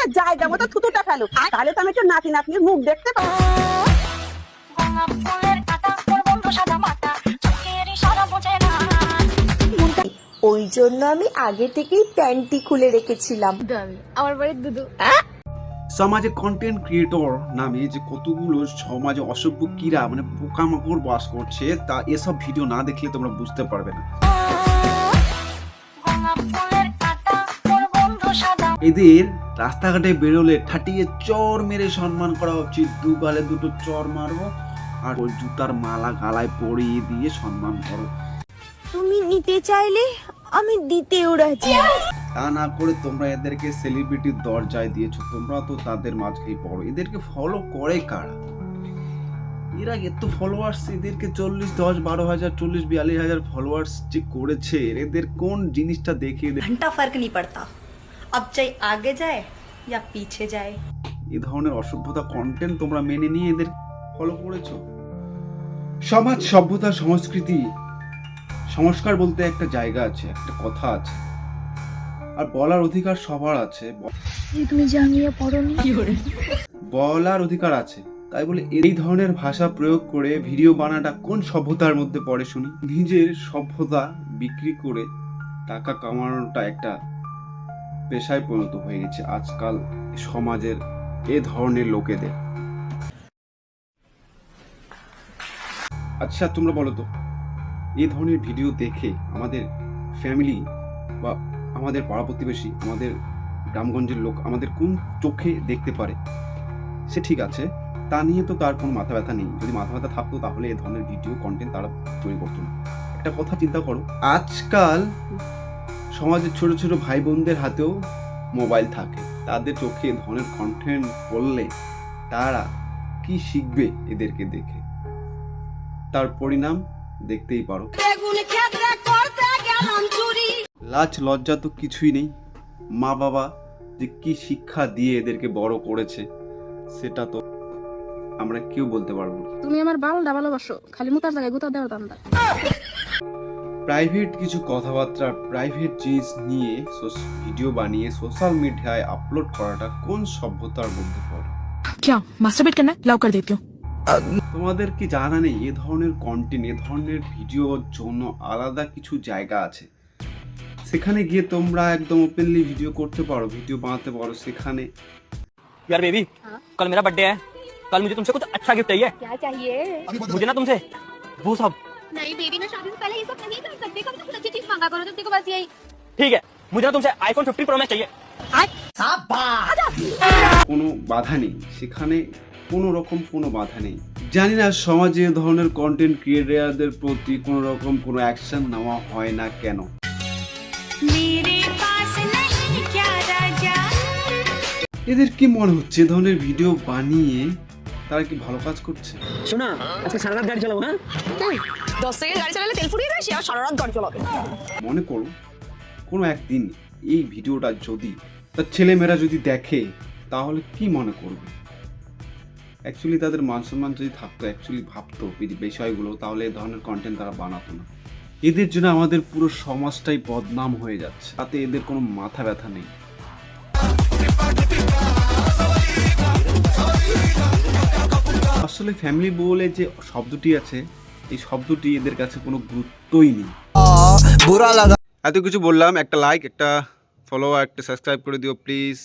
বলে জায়গা মতো থুতুটা ফেলো তাহলে তো আমি একটু নাতি নাতনির মুখ দেখতে পাবো। না। ওই জন্য আমি আগে থেকেই প্যান্টটি খুলে রেখেছিলাম। আমার বাড়ির দুধু সমাজে কন্টেন্ট ক্রিয়েটর নামে যে কতগুলো সমাজে অসভ্য কিরা মানে পোকামাকড় বাস করছে তা এসব ভিডিও না দেখলে তোমরা বুঝতে পারবে না। এদের রাস্তাঘাটে বেরোলে ঠাটিয়ে চর মেরে সম্মান করা উচিত। দু গালে দুটো চর মারো আর ওই জুতার মালা গালায় পরিয়ে দিয়ে সম্মান করো। তুমি নিতে চাইলে আমি দিতেও রাজি। তা না করে তোমরা এদেরকে সেলিব্রিটির দরজায় দিয়েছ তোমরা তো তাদের মাঝখানে পড়ো। এদেরকে ফলো করে কারা? এরা এত ফলোয়ার্স এদেরকে চল্লিশ দশ বারো হাজার চল্লিশ বিয়াল্লিশ হাজার ফলোয়ার্স যে করেছে এদের কোন জিনিসটা দেখে ঘণ্টা ফার্ক নি পড়তা। আপ আগে যায় ইয়া পিছে যায়? এই ধরনের অসভ্যতা কন্টেন্ট তোমরা মেনে নিয়ে এদের ফলো করেছ? সমাজ সভ্যতা সংস্কৃতি সংস্কার বলতে একটা জায়গা আছে একটা কথা আছে। আর বলার অধিকার সবার আছে। তুমি জানিয়ে পড়নি? বলার অধিকার আছে। তাই বলে এই ধরনের ভাষা প্রয়োগ করে ভিডিও বানাটা কোন সভ্যতার মধ্যে পড়ে শুনি? নিজের সভ্যতা বিক্রি করে টাকা কামানোটা একটা পেশায় পরিণত হয়ে গেছে আজকাল সমাজের এ ধরনের লোকেদের। আচ্ছা তোমরা বলো তো এই ধরনের ভিডিও দেখে আমাদের ফ্যামিলি বা আমাদের পাড়া প্রতিবেশী, আমাদের গ্রামগঞ্জের লোক আমাদের কোন চোখে দেখতে পারে? সে ঠিক আছে, তা নিয়ে তো তার কোনো মাথা ব্যথা নেই। যদি মাথা ব্যথা থাকতো তাহলে এ ধরনের ভিডিও কন্টেন্ট তারা তৈরি করতো না একটা কথা চিন্তা করো, আজকাল সমাজের ছোট ছোট ভাই বোনদের হাতেও মোবাইল থাকে। তাদের চোখে এ ধরনের কন্টেন্ট করলে তারা কি শিখবে এদেরকে দেখে? তার পরিণাম দেখতেই পারো। লাজ লজ্জা তো কিছুই নেই। মা বাবা যে কি শিক্ষা দিয়ে এদেরকে বড় করেছে সেটা তো আমরা কেউ বলতে পারব না। তুমি আমার বাল বালটা ভালোবাসো খালি মুতার জায়গায় গুতা দেওয়ার দান্দা। প্রাইভেট কিছু কথাবার্তা প্রাইভেট জিনিস নিয়ে ভিডিও বানিয়ে সোশ্যাল মিডিয়ায় আপলোড করাটা কোন সভ্যতার মধ্যে পড়ে क्या मास्टरबेट करना है लाओ कर देती हूँ তোমাদের কি জানা নেই এ ধরনের কন্টেন্ট এ ধরনের ভিডিওর জন্য আলাদা কিছু জায়গা আছে সেখানে গিয়ে তোমরা একদম ওপেনলি ভিডিও করতে পারো ভিডিও বানাতে পারো সেখানে यार बेबी कल मेरा बर्थडे है कल मुझे तुमसे कुछ अच्छा गिफ्ट चाहिए क्या चाहिए मुझे ना तुमसे वो सब नहीं बेबी ना शादी से पहले ये सब नहीं कर सकते कभी तो कुछ अच्छी चीज मांगा करो तो तेरे को बस यही ठीक है मुझे ना तुमसे आईफोन 15 प्रो मैक्स चाहिए কোনো বাধা নেই সেখানে কোনো রকম কোনো বাধা নেই জানি না সমাজে এ ধরনের কন্টেন্ট ক্রিয়েটারদের প্রতি কোনো রকম কোনো অ্যাকশন নেওয়া হয় না কেন मेरे पास नहीं क्या राजा এদের কি মনে হচ্ছে এ ধরনের ভিডিও বানিয়ে তারা কি ভালো কাজ করছে? শোনা আজকে সারা রাত গাড়ি চালাবো হ্যাঁ? দশ সেকেন্ড গাড়ি চালালে তেল ফুরিয়ে যায় সে আর সারা রাত গাড়ি চালাবে। মনে করো কোনো একদিন এই ভিডিওটা যদি তার ছেলেমেয়েরা যদি দেখে তাহলে কি মনে করবে? অ্যাকচুয়ালি তাদের মান সম্মান যদি থাকতো অ্যাকচুয়ালি ভাবতো এই বিষয়গুলো তাহলে এই ধরনের কন্টেন্ট তারা বানাতো না। এদের জন্য আমাদের পুরো সমাজটাই বদনাম হয়ে যাচ্ছে। তাতে এদের কোনো মাথা ব্যথা নেই। আসলে ফ্যামিলি বলে যে শব্দটি আছে এই শব্দটি এদের কাছে কোনো গুরুত্বই নেই। এত কিছু বললাম একটা লাইক একটা ফলো একটা সাবস্ক্রাইব করে দিও প্লিজ